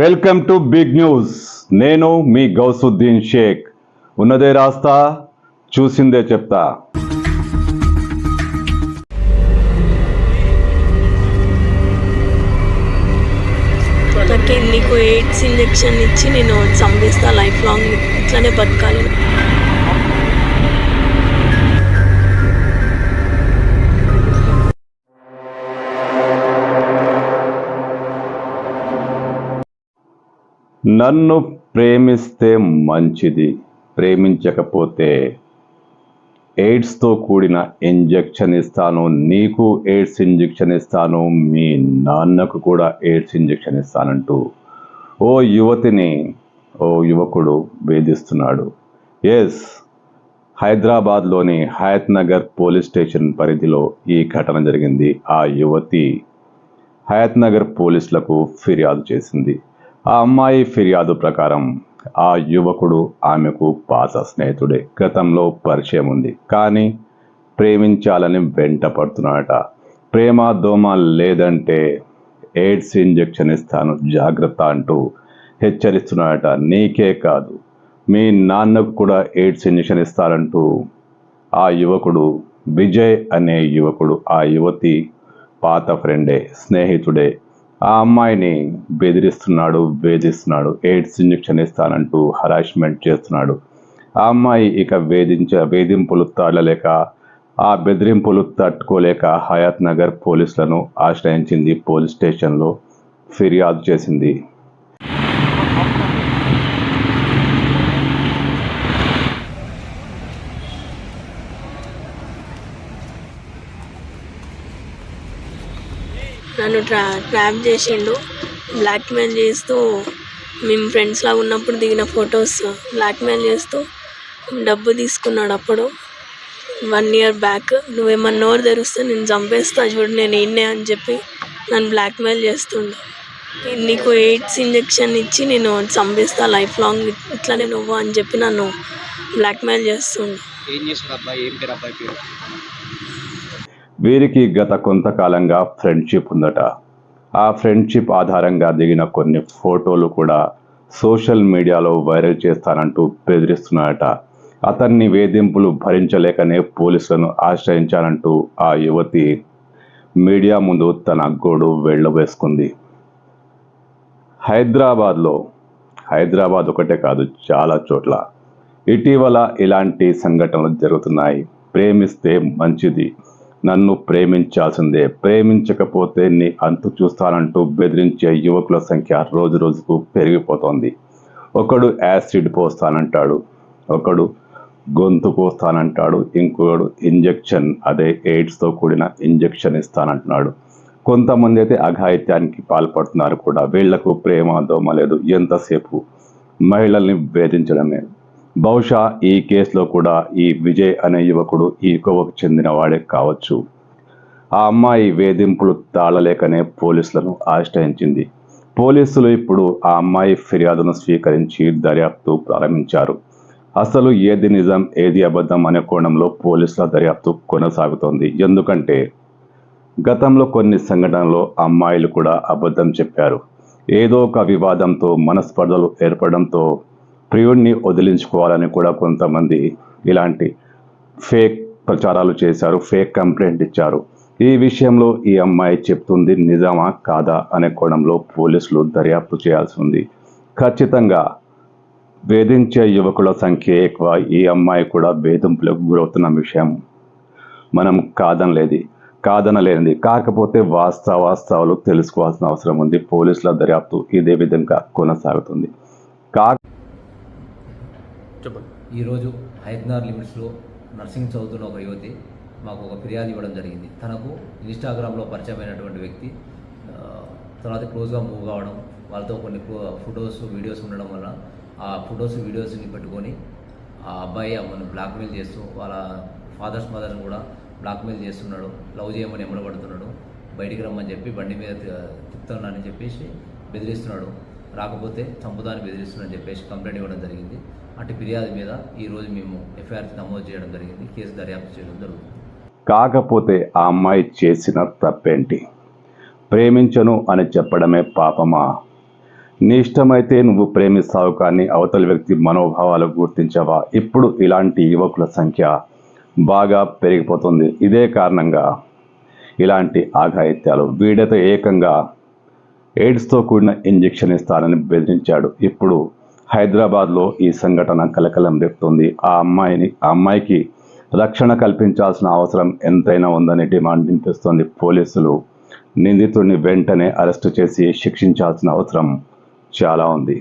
Welcome to big news. నేను మీ గౌసుద్దీన్ షేక్. ఉన్నదే రాస్తా చూసిందే చెప్తా. నాకు నీకు ఎయిడ్స్ ఇంజెక్షన్ ఇచ్చి నేను చంపేస్తా లైఫ్ లాంగ్. ఇట్లానే బతకాలి. నన్ను ప్రేమిస్తే మంచిది ప్రేమించకపోతే ఎయిడ్స్తో కూడిన ఇంజెక్షన్ ఇస్తాను నీకు ఎయిడ్స్ ఇంజెక్షన్ ఇస్తాను మీ నాన్నకు కూడా ఎయిడ్స్ ఇంజెక్షన్ ఇస్తానంటూ ఓ యువతిని ఓ యువకుడు వేధిస్తున్నాడు. ఎస్ హైదరాబాద్లోని హయత్ నగర్ పోలీస్ స్టేషన్ పరిధిలో ఈ ఘటన జరిగింది. ఆ యువతి హయత్ నగర్ పోలీసులకు ఫిర్యాదు చేసింది. ఆ అమ్మాయి ఫిర్యాదు ప్రకారం ఆ యువకుడు ఆమెకు పాత స్నేహితుడే. గతంలో పరిచయం ఉంది. కానీ ప్రేమించాలని వెంట పడుతున్నాడట. ప్రేమ దోమ లేదంటే ఎయిడ్స్ ఇంజెక్షన్ ఇస్తాను జాగ్రత్త అంటూ హెచ్చరిస్తున్నాడట. నీకే కాదు మీ నాన్నకు కూడా ఎయిడ్స్ ఇంజెక్షన్ ఇస్తారంటూ ఆ యువకుడు విజయ్ అనే యువకుడు ఆ యువతి పాత ఫ్రెండే స్నేహితుడే ఆ అమ్మాయిని బెదిరిస్తున్నాడు వేధిస్తున్నాడు ఎయిడ్స్ ఇంజెక్షన్ ఇస్తానంటూ హరాస్మెంట్ చేస్తున్నాడు. ఆ అమ్మాయి ఇక వేధించ వేధింపులు తాళలేక ఆ బెదిరింపులు తట్టుకోలేక హయాత్ నగర్ పోలీసులను ఆశ్రయించింది పోలీస్ స్టేషన్లో ఫిర్యాదు చేసింది. నన్ను ట్రా ట్రాప్ చేసిండు. బ్లాక్మెయిల్ చేస్తూ మేము ఫ్రెండ్స్లా ఉన్నప్పుడు దిగిన ఫొటోస్ బ్లాక్మెయిల్ చేస్తూ డబ్బు తీసుకున్నాడు అప్పుడు. వన్ ఇయర్ బ్యాక్ నువ్వేమన్నా నోరు తెరిస్తే నేను చంపేస్తా చూడు నేను ఏంటే అని చెప్పి నన్ను బ్లాక్మెయిల్ చేస్తుండు. నీకు ఎయిడ్స్ ఇంజెక్షన్ ఇచ్చి నేను చంపేస్తా లైఫ్ లాంగ్ ఇట్లానే నువ్వు అని చెప్పి నన్ను బ్లాక్మెయిల్ చేస్తుండు. ఏం చేస్తాడు అబ్బాయి? ఏం పేరు అబ్బాయి పేరు? వీరికి గత కొంతకాలంగా ఫ్రెండ్షిప్ ఉందట. ఆ ఫ్రెండ్షిప్ ఆధారంగా దిగిన కొన్ని ఫోటోలు కూడా సోషల్ మీడియాలో వైరల్ చేస్తానంటూ బెదిరిస్తున్నాడట అతన్ని వేధింపులు భరించలేకనే పోలీసులను ఆశ్రయించానంటూ ఆ యువతి మీడియా ముందు తన గోడు వెళ్ళవేసుకుంది హైదరాబాద్లో హైదరాబాద్ ఒకటే కాదు చాలా చోట్ల ఇటీవల ఇలాంటి సంఘటనలు జరుగుతున్నాయి. ప్రేమిస్తే మంచిది నన్ను ప్రేమించాల్సిందే. ప్రేమించకపోతే నీ అంతు చూస్తానంటూ బెదిరించే యువకుల సంఖ్య రోజు రోజుకు పెరిగిపోతోంది. ఒకడు యాసిడ్ పోస్తానంటాడు ఒకడు గొంతు పోస్తానంటాడు ఇంకొకడు ఇంజెక్షన్ అదే ఎయిడ్స్తో కూడిన ఇంజెక్షన్ ఇస్తానంటున్నాడు. కొంతమంది అయితే అఘాయిత్యానికి పాల్పడుతున్నారు కూడా. వీళ్ళకు ప్రేమ దోమ లేదు. ఎంతసేపు? మహిళల్ని వేధించడమే. బహుశా ఈ కేసులో కూడా ఈ విజయ్ అనే యువకుడు ఈ కోవకు చెందిన వాడే కావచ్చు. ఆ అమ్మాయి వేధింపులు తాళలేకనే పోలీసులను ఆశ్రయించింది. పోలీసులు ఇప్పుడు ఆ అమ్మాయి ఫిర్యాదును స్వీకరించి దర్యాప్తు ప్రారంభించారు. అసలు ఏది నిజం ఏది అబద్ధం అనే కోణంలో పోలీసుల దర్యాప్తు కొనసాగుతోంది. ఎందుకంటే గతంలో కొన్ని సంఘటనలో అమ్మాయిలు కూడా అబద్ధం చెప్పారు. ఏదో ఒక వివాదంతో మనస్పర్ధలు ఏర్పడంతో ప్రియుడిని వదిలించుకోవాలని కూడా కొంతమంది ఇలాంటి ఫేక్ ప్రచారాలు చేశారు ఫేక్ కంప్లైంట్ ఇచ్చారు. ఈ విషయంలో ఈ అమ్మాయి చెప్తుంది నిజమా? కాదా? అనే కోణంలో పోలీసులు దర్యాప్తు చేయాల్సి ఉంది. ఖచ్చితంగా వేధించే యువకుల సంఖ్య ఎక్కువ ఈ అమ్మాయి కూడా వేధింపులకు గురవుతున్న విషయం మనం కాదనలేది కాదనలేనిది. కాకపోతే వాస్తవాస్తవాలు తెలుసుకోవాల్సిన అవసరం ఉంది. పోలీసుల దర్యాప్తు ఇదే విధంగా కొనసాగుతుంది. చెప్పండి. ఈరోజు హైదనార్ లిమిట్స్లో నర్సింగ్ చదువుతున్న ఒక యువతి మాకు ఒక ఫిర్యాదు ఇవ్వడం జరిగింది. తనకు ఇన్స్టాగ్రామ్లో పరిచయమైనటువంటి వ్యక్తి తర్వాత క్లోజ్గా మూవ్ కావడం వాళ్ళతో కొన్ని ఫొటోస్ వీడియోస్ ఉండడం వల్ల ఆ ఫొటోస్ వీడియోస్ని పెట్టుకొని ఆ అబ్బాయి అమ్మను బ్లాక్మెయిల్ చేస్తూ వాళ్ళ ఫాదర్స్ మదర్ని కూడా బ్లాక్మెయిల్ చేస్తున్నాడు. లవ్ చేయమని ఎమ్మడబడుతున్నాడు బయటికి రమ్మని చెప్పి బండి మీద తి- తిప్పుతున్నానని చెప్పేసి బెదిరిస్తున్నాడు. రాకపోతే చంపుదాన్ని బెదిరిస్తుందని చెప్పేసి కంప్లైంట్ ఇవ్వడం జరిగింది. అటు ఫిర్యాదు మీద ఈరోజు మేము ఎఫ్ఐఆర్ నమోదు చేయడం జరిగింది. కేసు దర్యాప్తు చేయడం జరుగుతుంది. కాకపోతే ఆ అమ్మాయి చేసిన తప్పేంటి? ప్రేమించను అని చెప్పడమే పాపమా? నీ ఇష్టమైతే నువ్వు ప్రేమిస్తావు కానీ అవతలి వ్యక్తి మనోభావాలు గుర్తించవా? ఇప్పుడు ఇలాంటి యువకుల సంఖ్య బాగా పెరిగిపోతుంది. ఇదే కారణంగా ఇలాంటి ఆఘాయిత్యాలు వీడత ఏకంగా ఎయిడ్స్తో కూడిన ఇంజెక్షన్ ఇస్తానని బెదిరించాడు. ఇప్పుడు హైదరాబాద్లో ఈ సంఘటన కలకలం రేపుతుంది. ఆ అమ్మాయిని ఆ అమ్మాయికి రక్షణ కల్పించాల్సిన అవసరం ఎంతైనా ఉందని డిమాండ్ వినిపిస్తోంది పోలీసులు. నిందితుడిని వెంటనే అరెస్టు చేసి శిక్షించాల్సిన అవసరం చాలా ఉంది.